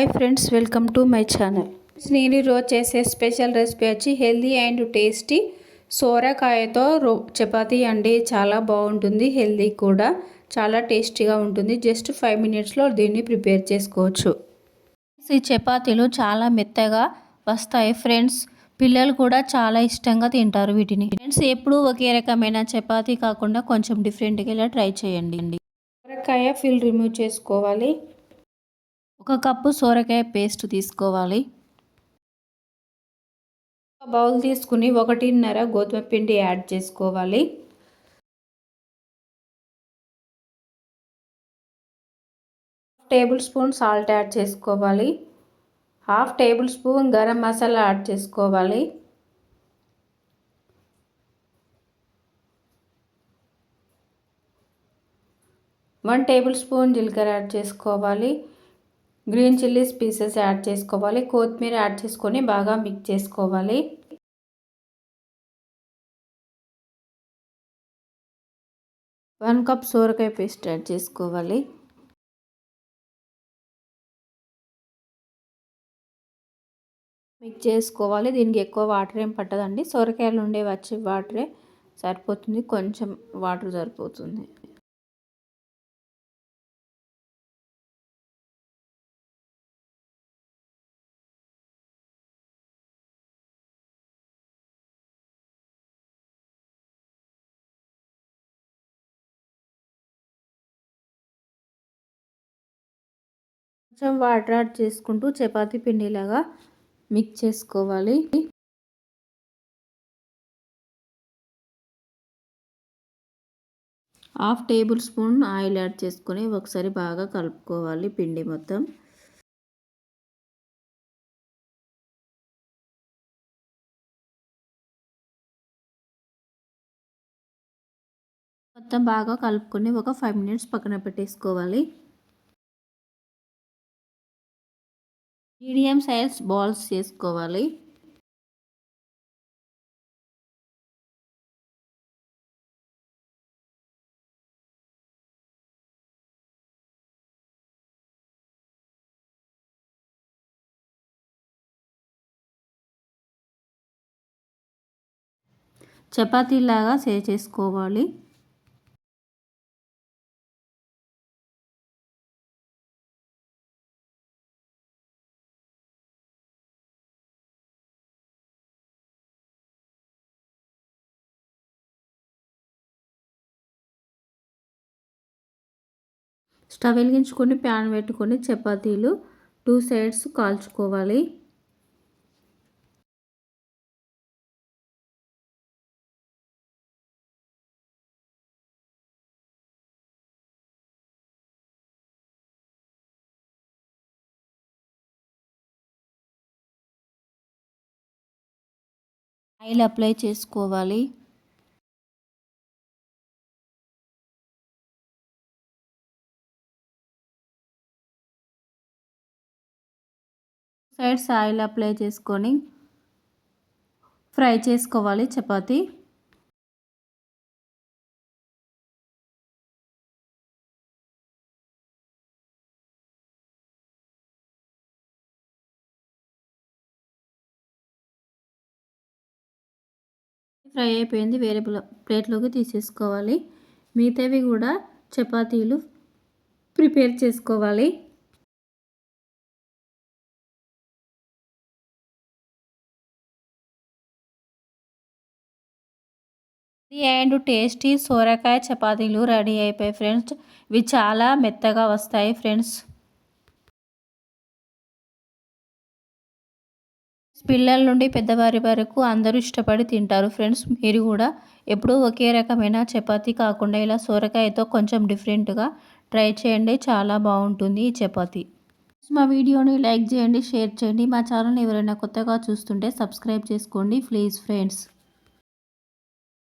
Hi friends welcome to my channel. నేను ఈరోజు చేసే స్పెషల్ రెసిపీ వచ్చి హెల్దీ అండ్ టేస్టీ సోరకాయతో రో చపాతీ అండి. చాలా బాగుంటుంది హెల్దీ కూడా. చాలా టేస్టీగా ఉంటుంది. జస్ట్ ఫైవ్ మినిట్స్లో దీన్ని ప్రిపేర్ చేసుకోవచ్చు. ఈ చపాతీలు చాలా మెత్తగా వస్తాయి ఫ్రెండ్స్. పిల్లలు కూడా చాలా ఇష్టంగా తింటారు వీటిని. ఫ్రెండ్స్ ఎప్పుడూ ఒకే రకమైన చపాతీ కాకుండా కొంచెం డిఫరెంట్గా ఇలా ట్రై చేయండి. సోరకాయ ఫిల్ రిమూవ్ చేసుకోవాలి. ఒక కప్పు సోరకాయ పేస్ట్ తీసుకోవాలి. ఒక బౌల్ తీసుకుని ఒకటిన్నర గోధుమ పిండి యాడ్ చేసుకోవాలి. టేబుల్ స్పూన్ సాల్ట్ యాడ్ చేసుకోవాలి. Half tablespoon garam masala add చేసుకోవాలి. వన్ టేబుల్ స్పూన్ జీలకర్ర యాడ్ చేసుకోవాలి. గ్రీన్ చిల్లీస్ పీసెస్ యాడ్ చేసుకోవాలి. కొత్తిమీర యాడ్ చేసుకొని బాగా మిక్స్ చేసుకోవాలి. వన్ కప్ సోరకాయ పేస్ట్ యాడ్ చేసుకోవాలి. మిక్స్ చేసుకోవాలి. దీనికి ఎక్కువ వాటర్ ఏం పట్టదండి. సొరకాయలు ఉండే వచ్చి వాటరే సరిపోతుంది. కొంచెం వాటర్ సరిపోతుంది. కొంచెం వాటర్ యాడ్ చేసుకుంటూ చపాతి పిండిలాగా మిక్స్ చేసుకోవాలి. Half tablespoon oil add చేసుకొని ఒకసారి బాగా కలుపుకోవాలి పిండి మొత్తం. మొత్తం బాగా కలుపుకొని ఒక ఫైవ్ మినిట్స్ పక్కన పెట్టేసుకోవాలి. మీడియం సైజ్ బాల్స్ చేసుకోవాలి. చపాతీలాగా సేవ్ చేసుకోవాలి స్టవ్ వెలిగించుకొని ప్యాన్ పెట్టుకొని చపాతీలు టూ సైడ్స్ కాల్చుకోవాలి. ఆయిల్ అప్లై చేసుకోవాలి. సైడ్స్ ఆయిల్ అప్లై చేసుకొని ఫ్రై చేసుకోవాలి చపాతి. ఫ్రై అయిపోయింది వేరే ప్లేట్లోకి తీసేసుకోవాలి. మిగతావి కూడా చపాతీలు ప్రిపేర్ చేసుకోవాలి. అండ్ టేస్టీ సోరకాయ చపాతీలు రెడీ అయిపోయాయి ఫ్రెండ్స్. ఇవి చాలా మెత్తగా వస్తాయి ఫ్రెండ్స్. పిల్లల నుండి పెద్దవారి వరకు అందరూ ఇష్టపడి తింటారు ఫ్రెండ్స్. మీరు కూడా ఎప్పుడూ ఒకే రకమైన చపాతీ కాకుండా ఇలా సోరకాయతో కొంచెం డిఫరెంట్గా ట్రై చేయండి. చాలా బాగుంటుంది ఈ చపాతీ. మా వీడియోని లైక్ చేయండి షేర్ చేయండి. మా ఛానల్ని ఎవరైనా కొత్తగా చూస్తుంటే సబ్స్క్రైబ్ చేసుకోండి ప్లీజ్ ఫ్రెండ్స్.